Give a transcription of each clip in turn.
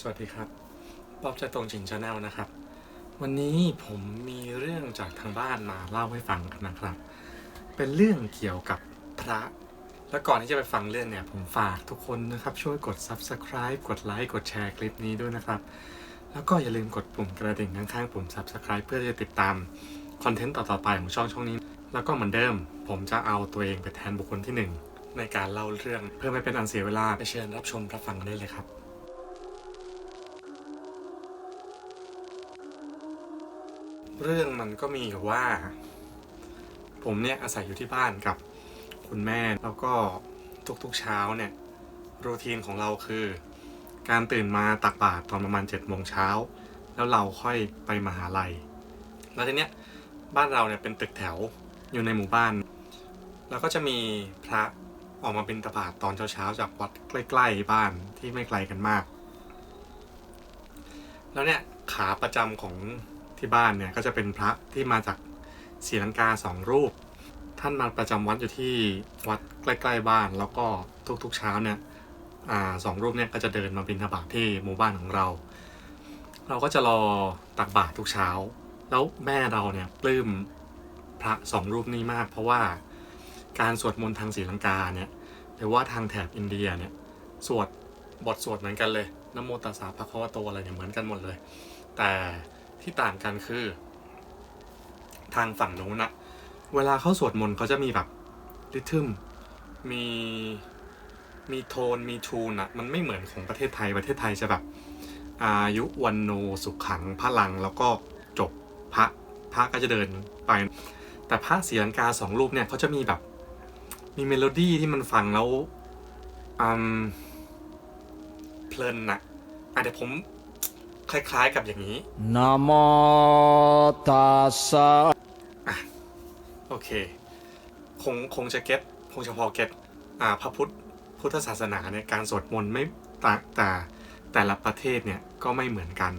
สวัสดีครับ ป๊อบจะตรงจินชาแนลนะครับ วันนี้ผมมีเรื่องจากทางบ้านมาเล่าให้ฟังกันนะครับ เป็นเรื่องเกี่ยวกับพระ และก่อนที่จะไปฟังเรื่องเนี่ย ผมฝากทุกคนนะครับช่วยกด subscribe กดไลค์กดแชร์คลิปนี้ด้วยนะครับ แล้วก็อย่าลืมกดปุ่มกระดิ่งข้างๆปุ่ม subscribe เพื่อจะติดตามคอนเทนต์ต่อๆไปของช่องช่องนี้ แล้วก็เหมือนเดิม ผมจะเอาตัวเองไปแทนบุคคลที่หนึ่งในการเล่าเรื่องเพื่อไม่เป็นอันเสียเวลาไปเชิญรับชมรับฟังกันได้เลยครับ เรื่องมันก็มีว่า ผมเนี่ยอาศัยอยู่ที่บ้านกับคุณแม่แล้วก็ทุกๆเช้าเนี่ยรูทีนของเราคือ การตื่นมาตักบาตรตอนประมาณ7จ็ดโมงเช้าแล้วเราค่อยไปมหาลัย แล้วทีเนี้ยบ้านเราเนี่ยเป็นตึกแถวอยู่ในหมู่บ้าน แล้วก็จะมีพระออกมาบิณฑบาตตอนเช้าๆจากวัดใกล้ๆบ้านที่ไม่ไกลกันมาก แล้วเนี่ยขาประจำของ ที่บ้านเนี่ยก็จะเป็นพระที่มาจากศรีลังกาสองรูป ท่านมาประจำวัดอยู่ที่วัดใกล้ๆบ้าน แล้วก็ทุกๆเช้าเนี่ยอสองรูปเนี่ยก็จะเดินมาบิณฑบาตที่หมู่บ้านของเรา เราก็จะรอตักบาตรทุกเช้า แล้วแม่เราเนี่ยปลื้มพระสองรูปนี้มาก เพราะว่าการสวดมนต์ทางศรีลังกาเนี่ยหรือว่าทางแถบอินเดียเนี่ยสวดบทสวดเหมือนกันเลยนโมตัสสะภะคะวะโตอะไรเนี่ยเหมือนกันหมดเลย แต่ ที่ต่างกันคือ ทางฝั่งนู้นอะเวลาเขาสวดมนต์เขาจะมีแบบริทึมมีมีโทนมีทูนอะมันไม่เหมือนของประเทศไทยประเทศไทยจะแบบ อายุวันโนสุขขังพลังแล้วก็จบพระพระก็จะเดินไป แต่พระศรีลังกาสองรูปเนี่ยเขาจะมีแบบ มีเมโลดี้ที่มันฟังแล้วอืมเพลินนะอะเดี๋ยวผม คล้ายๆกับอย่างนี้นะโมตัสสะโอเค คงคงจะเก็ตคงจะพอเก็ตอ่าพระพุทธพุทธศาสนาเนี่ยการสวดมนต์ไม่ต่างแต่แต่ละประเทศเนี่ยก็ไม่เหมือนกัน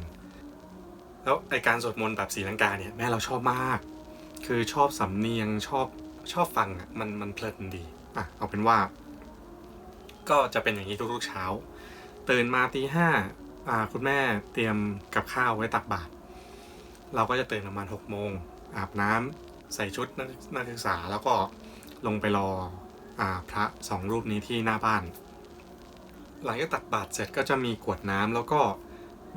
แล้วไอการสวดมนต์แบบศรีลังกาเนี่ยแม่เราชอบมาก คือชอบสำเนียงชอบชอบฟังอะมันมันเพลินดีอะเอาเป็นว่า ก็จะเป็นอย่างนี้ทุกๆเช้า ตื่นมาตีห้าอ่า คุณแม่เตรียมกับข้าวไว้ตักบาตรเราก็จะตื่นประมาณหกโมงอาบน้ำใส่ชุดนักนักศึกษาแล้วก็ลงไปรออาพระสองรูปนี้ที่หน้าบ้าน หลังจากตักบาตรเสร็จก็จะมีกวดน้ำแล้วก็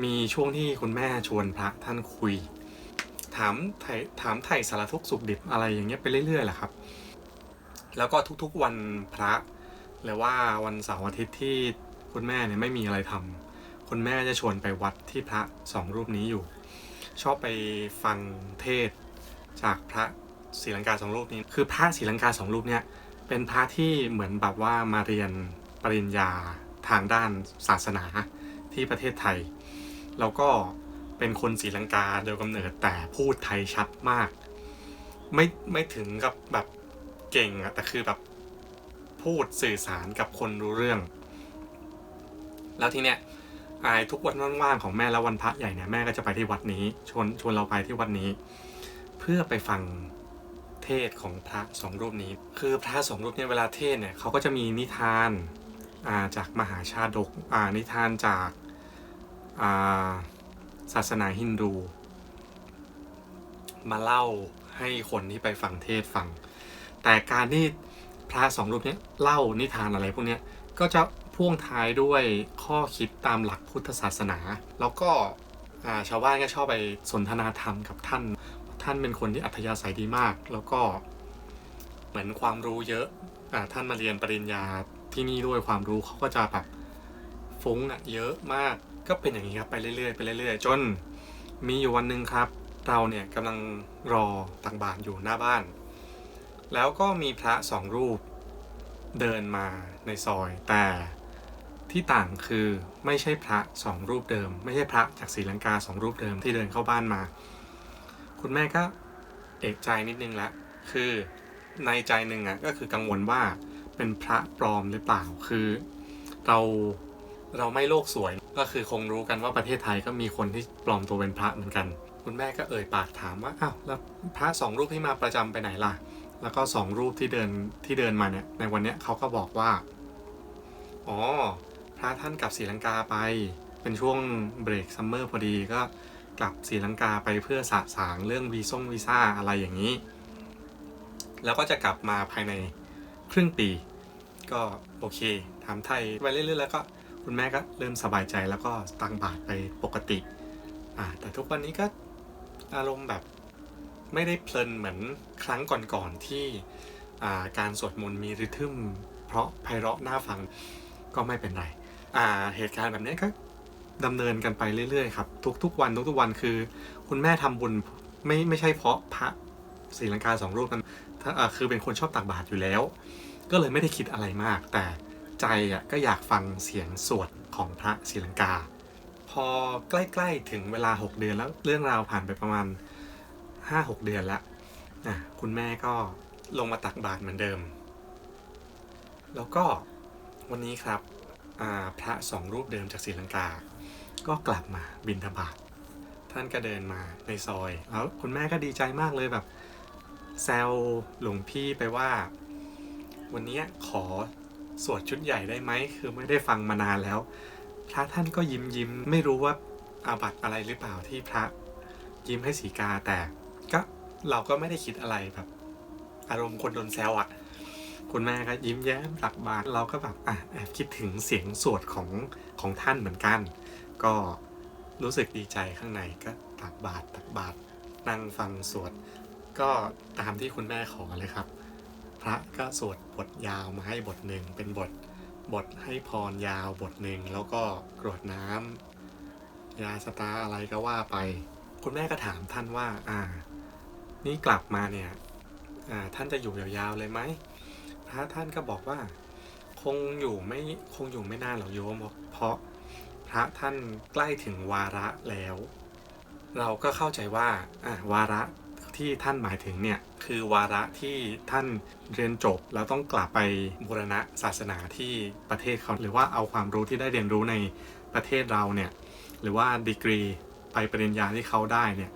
มีช่วงที่คุณแม่ชวนพระท่านคุย ถามไถ่ถามไถ่สารทุกสุขดิบอะไรอย่างเงี้ยไปเรื่อยๆแหละครับ แล้วก็ทุกๆวันพระหรือว่าวันเสาร์อาทิตย์ที่คุณแม่เนี่ยไม่มีอะไรทำ คุณแม่จะชวนไปวัดที่พระสองรูปนี้อยู่ ชอบไปฟังเทศจากพระศรีลังกาสองรูปนี้ คือพระศรีลังกาสองรูปเนี่ยเป็นพระที่เหมือนแบบว่ามาเรียนปริญญาทางด้านศาสนาที่ประเทศไทย แล้วก็เป็นคนศรีลังกาโดยกำเนิดแต่พูดไทยชัดมาก ไม่ไม่ถึงกับแบบเก่งอะแต่คือแบบพูดสื่อสารกับคนรู้เรื่อง แล้วทีเนี้ย ไอ้ทุกวันว่างๆของแม่แล้ววันพระใหญ่เนี่ยแม่ก็จะไปที่วัดนี้ชวนชวนเราไปที่วัดนี้ เพื่อไปฟังเทศของพระสองรูปนี้ คือพระสองรูปเนี่ยเวลาเทศเนี่ยเขาก็จะมีนิทานาจากมหาชาดกานิทานจากาศาสนาฮินดู มาเล่าให้คนที่ไปฟังเทศฟัง แต่การที่พระสองรูปนี้เล่านิทานอะไรพวกนี้ก็จะ พ่วงท้ายด้วยข้อคิดตามหลักพุทธศาสนา แล้วก็าชาวบ้านก็ชอบไปสนทนาธรรมกับท่าน ท่านเป็นคนที่อัธยาศัยดีมาก แล้วก็เหมือนความรู้เยอะอท่านมาเรียนปริญญาที่นี่ด้วยความรู้เขาก็จะแบบฟุ้งอะเยอะมาก ก็เป็นอย่างนี้ครับไปเรื่อยๆไปเรื่อยๆ จนมีอยู่วันหนึ่งครับ เราเนี่ยกำลังรอตักบาตรอยู่หน้าบ้าน แล้วก็มีพระสองรูปเดินมาในซอยแต่ ที่ต่างคือไม่ใช่พระสองรูปเดิม ไม่ใช่พระจากศรีลังกาสองรูปเดิมที่เดินเข้าบ้านมา คุณแม่ก็เอกใจนิดนึงละคือในใจหนึ่งอะก็คือกังวลว่าเป็นพระปลอมหรือเปล่าคือเราเราไม่โลกสวยก็คือคงรู้กันว่าประเทศไทยก็มีคนที่ปลอมตัวเป็นพระเหมือนกัน คุณแม่ก็เอ่ยปากถามว่าอ้าวแล้วพระสองรูปที่มาประจำไปไหนล่ะ แล้วก็สองรูปที่เดินที่เดินมาเนี่ยในวันเนี้ยเขาก็บอกว่าอ๋อ พระท่านกลับศรีลังกาไป เป็นช่วงเบรกซัมเมอร์พอดีก็กลับศรีลังกาไปเพื่อสะสางเรื่องวีซ่งวีซ่าอะไรอย่างนี้ แล้วก็จะกลับมาภายในครึ่งปี ก็โอเคทำไทยไปเรื่อยๆแล้วก็คุณแม่ก็เริ่มสบายใจแล้วก็ตังบาทไปปกติอ่าแต่ทุกวันนี้ก็อารมณ์แบบไม่ได้เพลินเหมือนครั้งก่อนๆที่อ่าการสวดมนต์มีริทึมเพราะไพเราะน่าฟังก็ไม่เป็นไร อ่าเหตุการณ์แบบนี้ก็ดำเนินกันไปเรื่อยๆครับทุกๆวันทุกๆวันคือ คุณแม่ทำบุญไม่ไม่ใช่เพราะพระศรีลังกาสองรูปนั้นคือเป็นคนชอบตักบาตรอยู่แล้ว ก็เลยไม่ได้คิดอะไรมาก แต่ใจอะก็อยากฟังเสียงสวดของพระศรีลังกา พอใกล้ๆถึงเวลา 6 เดือนแล้วเรื่องราวผ่านไปประมาณ 5-6 เดือนแล้วอะคุณแม่ก็ลงมาตักบาตรเหมือนเดิม แล้วก็วันนี้ครับ พระสองรูปเดิมจากศรีลังกา ก็กลับมาบินทบาทท่านก็เดินมาในซอยแล้วคุณแม่ก็ดีใจมากเลยแบบแซวหลวงพี่ไปว่า วันนี้ขอสวดชุดใหญ่ได้ไหม คือไม่ได้ฟังมานานแล้ว พระท่านก็ยิ้มยิ้มไม่รู้ว่าอาบัตอะไรหรือเปล่าที่พระยิ้มให้สีกาแต่ก็เราก็ไม่ได้คิดอะไรแบบ อารมณ์คนโดนแซวอะ่ะ คุณแม่ก็ยิ้มแย้มตักบาตรเราก็แบบอะแอบคิดถึงเสียงสวดของของท่านเหมือนกัน ก็รู้สึกดีใจข้างในก็ตักบาตรตักบาตรนั่งฟังสวด ก็ตามที่คุณแม่ขอเลยครับ พระก็สวดบทยาวมาให้บทหนึ่งเป็นบทบทให้พรยาวบทหนึ่งแล้วก็กรวดน้ำยาสตาอะไรก็ว่าไป คุณแม่ก็ถามท่านว่า อ่า นี่กลับมาเนี่ย อ่า ท่านจะอยู่ยาวๆเลยไหม พระท่านก็บอกว่า คงอยู่ไม่คงอยู่ไม่นานหรอกโยมเพราะพระท่านใกล้ถึงวาระแล้ว เราก็เข้าใจว่าอ่าวาระที่ท่านหมายถึงเนี่ยคือวาระที่ท่านเรียนจบแล้วต้องกลับไปบูรณะศาสนาที่ประเทศเขาหรือว่าเอาความรู้ที่ได้เรียนรู้ในประเทศเราเนี่ยหรือว่าดีกรีไปปริญญาที่เขาได้เนี่ย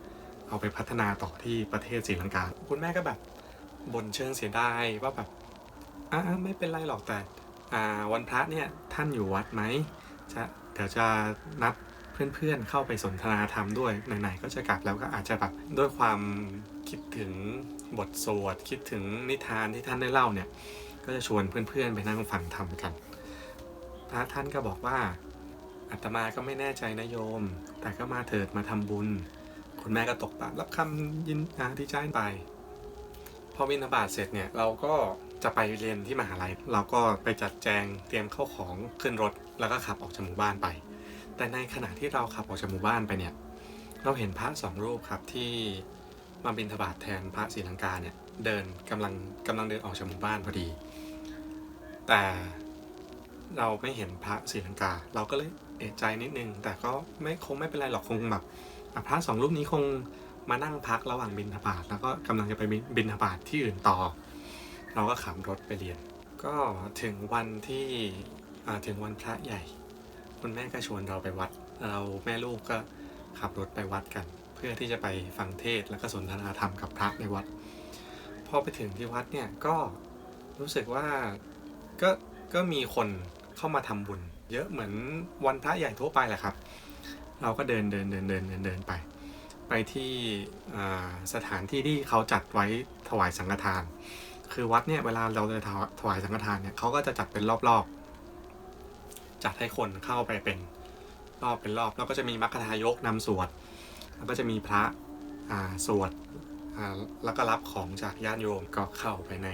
เอาไปพัฒนาต่อที่ประเทศศรีลังกาคุณแม่ก็แบบบ่นเชิงเสียดายว่าแบบ อ่าไม่เป็นไรหรอกแต่อ่าวันพระเนี่ยท่านอยู่วัดไหมจะเดี๋ยวจะนัดเพื่อนๆเข้าไปสนทนาธรรมด้วยไหนๆก็จะกลับแล้วก็อาจจะแบบด้วยความคิดถึงบทสวดคิดถึงนิทานที่ท่านได้เล่าเนี่ยก็จะชวนเพื่อนๆไปนั่งฟังธรรมกัน พระท่านก็บอกว่าอาตมาก็ไม่แน่ใจนะโยม แต่ก็มาเถิดมาทำบุญ คุณแม่ก็ตกปากรับคำยินอาที่ใจไป พอวินาบาตเสร็จเนี่ยเราก็ จะไปเรียนที่มหาลัย เราก็ไปจัดแจงเตรียมเข้าของขึ้นรถแล้วก็ขับออกจากหมู่บ้านไป แต่ในขณะที่เราขับออกจากหมู่บ้านไปเนี่ยเราเห็นพระสองรูปครับที่มาบินทบาทแทนพระศรีลังกาเนี่ยเดินกำลังกำลังเดินออกจากหมู่บ้านพอดี แต่เราไม่เห็นพระศรีลังกา เราก็เลยเอะใจนิดนึง แต่ก็ไม่คงไม่เป็นไรหรอกคงแบบพระสองรูปนี้คงมานั่งพักระหว่างบินทบาทแล้วก็กำลังจะไปบินทบาทที่อื่นต่อ เราก็ขับรถไปเรียน ก็ถึงวันที่ถึงวันพระใหญ่ คุณแม่ก็ชวนเราไปวัด เราแม่ลูกก็ขับรถไปวัดกัน เพื่อที่จะไปฟังเทศแล้วก็สนทนาธรรมกับพระในวัด พอไปถึงที่วัดเนี่ยก็รู้สึกว่าก็ก็มีคนเข้ามาทำบุญ เยอะเหมือนวันพระใหญ่ทั่วไปแหละครับ เราก็เดินเดินเดินเดินเดินเดินไป ไปที่สถานที่ที่เขาจัดไว้ถวายสังฆทาน คือวัดเนี่ยเวลาเราจะถวายสังฆทานเนี่ยเขาก็จะจัดเป็นรอบๆ จัดให้คนเข้าไปเป็นรอบเป็นรอบ แล้วก็จะมีมัคคทายกนำสวด แล้วก็จะมีพระอ่าสวดอ่าแล้วก็รับของจากญาติโยมก็เข้าไปใน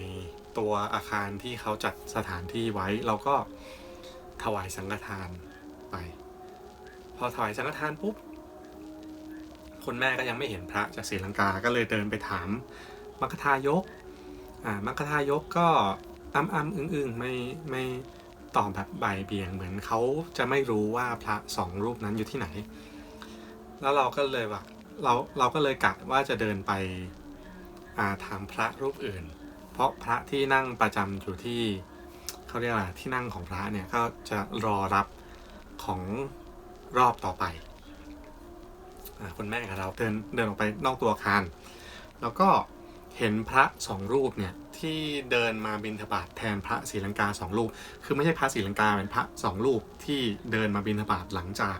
ตัวอาคารที่เขาจัดสถานที่ไว้เราก็ถวายสังฆทานไป พอถวายสังฆทานปุ๊บคุณแม่ก็ยังไม่เห็นพระจากศรีลังกา ก็เลยเดินไปถามมัคคทายก อ่ามัคคทายกก็อ้ำอ้ำอึ้งอึ้งไม่ไม่ตอบแบบใบายเบี่ยงเหมือนเขาจะไม่รู้ว่าพระสองรูปนั้นอยู่ที่ไหน แล้วเราก็เลยว่าเราเราก็เลยกะว่าจะเดินไปาถามพระรูปอื่น เพราะพระที่นั่งประจำอยู่ที่เขาเรียกว่าที่นั่งของพระเนี่ยก็จะรอรับของรอบต่อไปอคุณแม่กับเราเดินเดินออกไปนอกตัวอาคาร แล้วก็ เห็นพระสองรูปเนี่ยที่เดินมาบินทบาทแทนพระศรีลังกาสองรูป คือไม่ใช่พระศรีลังกาเป็นพระสองรูปที่เดินมาบินทบาทหลังจาก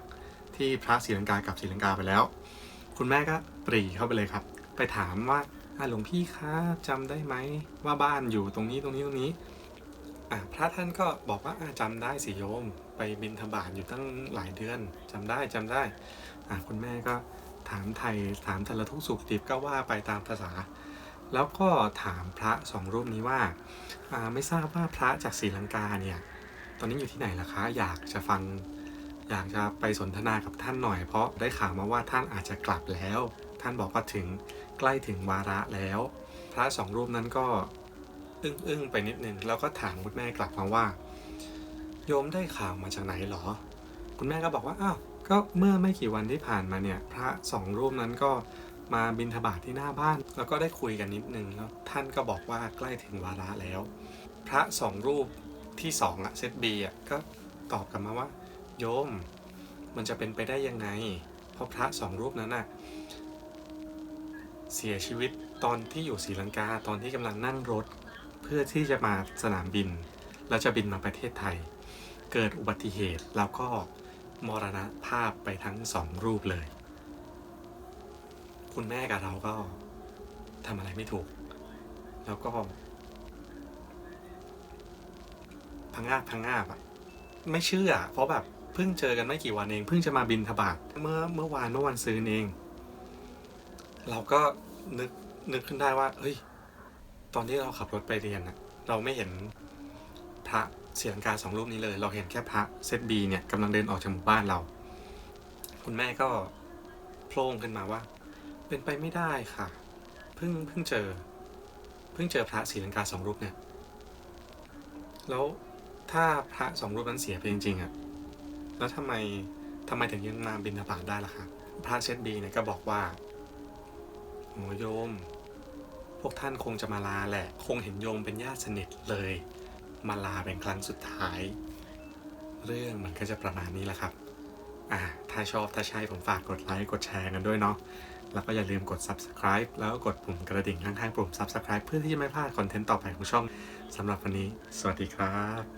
ที่พระศรีลังกากลับศรีลังกาไปแล้ว คุณแม่ก็ปรีเข้าไปเลยครับ ไปถามว่าหลวงพี่คะจำได้ไหมว่าบ้านอยู่ตรงนี้ตรงนี้ตรงนี้พระท่านก็บอกว่าอะจำได้สิโยม ไปบินธบาตอยู่ตั้งหลายเดือนจำได้จำได้คุณแม่ก็ถามไทยถามทารทุกสุขดิบก็ว่าไปตามภาษา แล้วก็ถามพระสองรูปนี้ว่าไม่ทราบว่าพระจากศรีลังกาเนี่ยตอนนี้อยู่ที่ไหนล่ะคะ อยากจะฟังอยากจะไปสนทนากับท่านหน่อย เพราะได้ข่าวมาว่าท่านอาจจะกลับแล้ว ท่านบอกว่าถึงใกล้ถึงวาระแล้ว พระสองรูปนั้นก็อึ้งอึ้งๆไปนิดนึงแล้วก็ถามคุณแม่กลับมาว่า โยมได้ข่าวมาจากไหนหรอ คุณแม่ก็บอกว่าอ้าวก็เมื่อไม่กี่วันที่ผ่านมาเนี่ย พระสองรูปนั้นก็ มาบิณฑบาตที่หน้าบ้าน แล้วก็ได้คุยกันนิดนึงแล้วท่านก็บอกว่าใกล้ถึงวาระแล้ว พระสองรูปที่สองอะเซตบีอะก็ตอบกลับมาว่า โยม มันจะเป็นไปได้ยังไง เพราะพระสองรูปนั้นน่ะเสียชีวิตตอนที่อยู่ศรีลังกาตอนที่กำลังนั่งรถ เพื่อที่จะมาสนามบิน แล้วจะบินมาประเทศไทย เกิดอุบัติเหตุแล้วก็มรณภาพไปทั้งสองรูปเลย คุณแม่กับเราก็ทำอะไรไม่ถูก แล้วก็พังงาบพังงาบอะไม่เชื่อ เพราะแบบเพิ่งเจอกันไม่กี่วันเอง เพิ่งจะมาบินทบาทเมื่อเมื่อวานเมื่อวันซื้อเอง เราก็นึกนึกขึ้นได้ว่า เฮ้ย ตอนที่เราขับรถไปเรียนอะเราไม่เห็นพระเสียงกาสองรูปนี้เลย เราเห็นแค่พระเซตบีเนี่ยกำลังเดินออกจากหมู่บ้านเรา คุณแม่ก็โพล่งขึ้นมาว่า เป็นไปไม่ได้ค่ะ เพิ่งเพิ่งเจอ เพิ่งเจอพระศรีลังกาสองรูปเนี่ย แล้วถ้าพระสองรูปนั้นเสียไปจริงๆอะแล้วทำไมทำไมถึงยังมาบินทบาทได้ล่ะครับพระเซตบีเนี่ยก็บอกว่าโอ้โยม พวกท่านคงจะมาลาแหละ คงเห็นโยมเป็นญาติสนิทเลย มาลาเป็นครั้งสุดท้าย เรื่องมันก็จะประมาณนี้แหละครับ อ่า ถ้าชอบถ้าใช่ผมฝากกดไลค์กดแชร์กันด้วยเนาะ แล้วก็อย่าลืมกด subscribe แล้วก็กดปุ่มกระดิ่งข้างๆปุ่ม subscribe เพื่อที่จะไม่พลาดคอนเทนต์ต่อไปของช่องสำหรับวันนี้ สวัสดีครับ